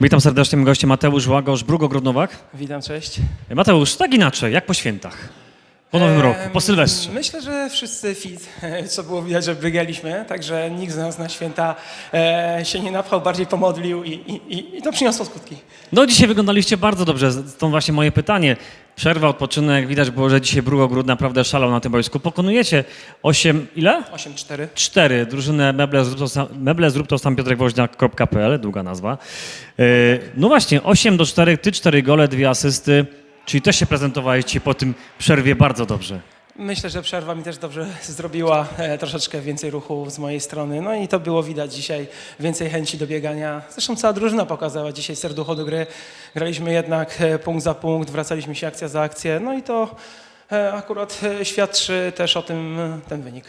Witam serdecznie, moim gościem Mateusz Łagosz, Brugo Grodnowak. Witam, cześć. Mateusz, tak inaczej, jak po świętach? Po nowym roku, po Sylwestrze. Myślę, że wszyscy fit, co było widać, że biegaliśmy, także nikt z nas na święta e, się nie napchał, bardziej pomodlił i, i, i, i to przyniosło skutki. No dzisiaj wyglądaliście bardzo dobrze, stąd właśnie moje pytanie. Przerwa, odpoczynek, widać było, że dzisiaj Brugo Gród naprawdę szalał na tym boisku. Pokonujecie 8, ile? 8-4. 4. Drużynę meble zrób to sam, meble zrób to sam piotrek długa nazwa. Yy, no właśnie, 8 do 4, ty 4 gole, dwie asysty, czyli też się prezentowaliście po tym przerwie bardzo dobrze. Myślę, że przerwa mi też dobrze zrobiła, e, troszeczkę więcej ruchu z mojej strony, no i to było widać dzisiaj, więcej chęci do biegania. Zresztą cała drużyna pokazała dzisiaj serducho do gry. Graliśmy jednak e, punkt za punkt, wracaliśmy się akcja za akcję, no i to e, akurat świadczy też o tym ten wynik.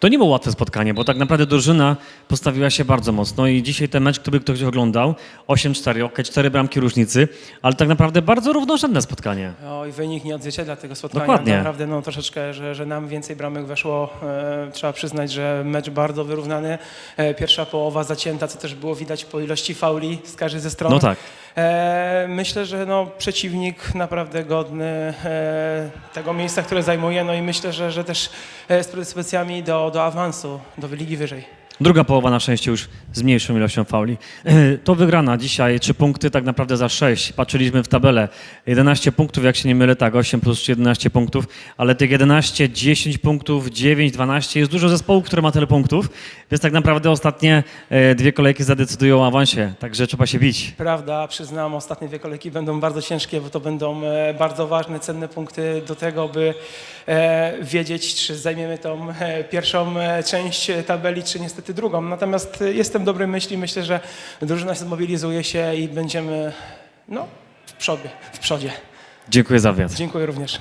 To nie było łatwe spotkanie, bo tak naprawdę drużyna postawiła się bardzo mocno i dzisiaj ten mecz, który ktoś oglądał, 8-4, ok, 4 bramki różnicy, ale tak naprawdę bardzo równorzędne spotkanie. Oj, wynik nie odzwierciedla tego spotkania. Dokładnie. Naprawdę no, troszeczkę, że, że nam więcej bramek weszło. E, trzeba przyznać, że mecz bardzo wyrównany. E, pierwsza połowa zacięta, co też było widać po ilości fauli z każdej ze stron. No tak. E, myślę, że no, przeciwnik naprawdę godny e, tego miejsca, które zajmuje. No i myślę, że, że też e, z predyspozycjami do, do awansu, do ligi wyżej. Druga połowa na szczęście już z mniejszą ilością fauli. To wygrana dzisiaj, trzy punkty tak naprawdę za sześć. Patrzyliśmy w tabelę. 11 punktów, jak się nie mylę, tak, 8 plus 11 punktów, ale tych 11, 10 punktów, 9, 12 jest dużo zespołów, które ma tyle punktów, więc tak naprawdę ostatnie e, dwie kolejki zadecydują o awansie, także trzeba się bić. Prawda, przyznam, ostatnie dwie kolejki będą bardzo ciężkie, bo to będą e, bardzo ważne, cenne punkty do tego, by e, wiedzieć, czy zajmiemy tą pierwszą część tabeli, czy niestety drugą. Natomiast e, jestem dobrej myśli, myślę, że drużyna zmobilizuje się i będziemy no, w przodzie. W przodzie. Dziękuję za wywiad. Dziękuję również.